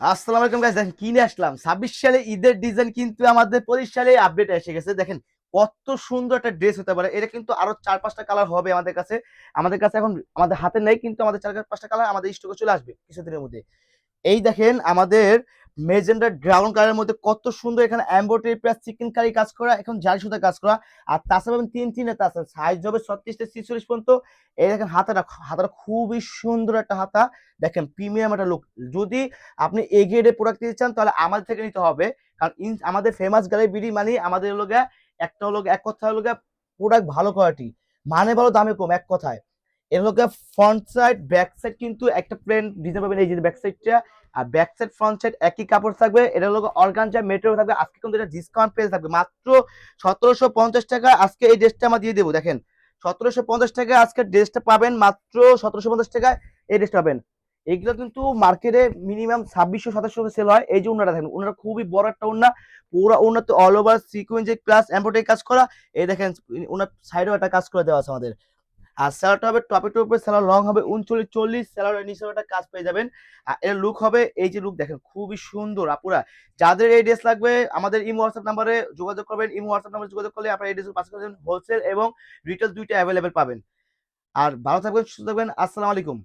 আসসালামু আলাইকুম গাইস দেখেন কিনে আসলাম। ছাব্বিশ সালে ঈদের ডিজাইন কিন্তু আমাদের পঁচিশ সালে আপডেট এসে গেছে। দেখেন কত সুন্দর একটা ড্রেস হতে পারে। এটা কিন্তু আরও চার পাঁচটা কালার হবে আমাদের কাছে। আমাদের কাছে এখন আমাদের হাতে নেই, কিন্তু আমাদের চার পাঁচটা কালার আমাদের স্টকে চলে আসবে কিছুদিনের মধ্যে। এই দেখেন আমাদের মেজেন্ডা ড্রাগন কালারের মধ্যে কত সুন্দর এখানে এমব্রয়ডারি প্লাস চিকেন কারি কাজ করা, এখন জারি সুতা কাজ করা, আর তাছাড়া পাবেন তিন তিনটা তাছাড়া সাইজ হবে ছত্রিশ থেকে ছিচল্লিশ পর্যন্ত। এই দেখেন হাতাটা হাতাটা খুবই সুন্দর একটা হাতা। দেখেন প্রিমিয়াম একটা লুক যদি আপনি এ গ্রেডের প্রোডাক্ট নিতে চান, তাহলে আমাদের থেকে নিতে হবে। কারণ ইন- আমাদের ফেমাস গাড়ি বিডি মানে আমাদের লোক একটা হলো এক কথা হলো প্রোডাক্ট ভালো কোয়ালিটি মানে ভালো, দামে কম, এক কথায়। এর ফ্রন্ট সাইড ব্যাক সাইড কিন্তু একটা প্লেন ডিজাইন পাবেন। এই যে ব্যাক সাইডটা আর ব্যাক সাইড ফ্রন্ট সাইড একই কাপড় থাকবে। এটা হলো অর্গানজা মেটেরিয়াল থাকবে। আজকে কিন্তু এটা ডিসকাউন্ট পেয়ে থাকবে। মাত্র সতেরোশো পঞ্চাশ টাকা আজকে এই ড্রেসটা আমরা দিয়ে দেবো। দেখেন, সতেরোশো পঞ্চাশ টাকা আজকে ড্রেসটা পাবেন মাত্র সতেরোশো পঞ্চাশ টাকায় এই ড্রেসটা পাবেন। এগুলো কিন্তু মার্কেটে মিনিমাম ছাব্বিশশো সাতাশশো সেল হয়। এই যে উনারা দেখেন উনারা খুবই বড় একটা উন্না। পুরো উন্নত অল ওভার সিকুয়েন্সের প্লাস এমব্রয়ডারি কাজ করা। এই দেখেন উনার সাইডেও একটা কাজ করে দেওয়া আছে আমাদের। আর স্যালাডটা হবে টপের উপরে স্যালাড লং হবে উনচল্লিশ, চল্লিশ স্যালাডের নিচে একটা কাজ পেয়ে যাবেন। আর এর লুক হবে এই যে লুক দেখেন, খুবই সুন্দর আপুরা। যাদের এই ড্রেস লাগবে, আমাদের ইমো হোয়াটসঅ্যাপ নাম্বারে যোগাযোগ করবেন, ইমো হোয়াটসঅ্যাপ নাম্বারে যোগাযোগ করলে আপনারা এই ড্রেস পাস করবেন হোলসেল এবং রিটেল দুইটা অ্যাভেলেবেল পাবেন। আর ভালো থাকবেন, সুস্থ থাকবেন, আসসালামু আলাইকুম।